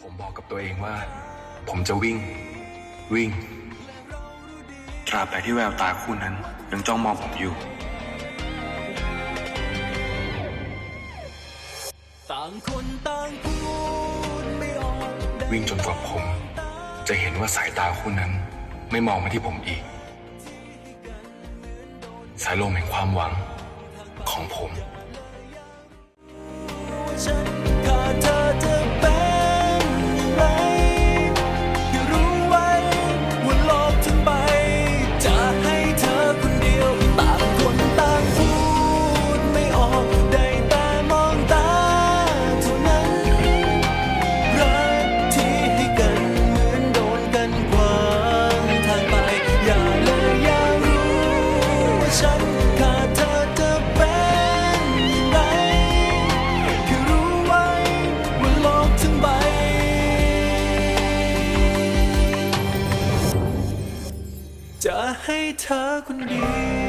ผมบอกกับตัวเองว่า ผมจะวิ่ง วิ่ง ตราบใดที่แววตาคู่นั้น ยังจ้องมองผมอยู่ ต่างคนต่างพูดไม่ออกวิ่งจนกว่าผม จะเห็นว่าสายตาคู่นั้น ไม่มองมาที่ผมอีก สายลมแห่งความหวังของผม จะให้เธอคนเดียว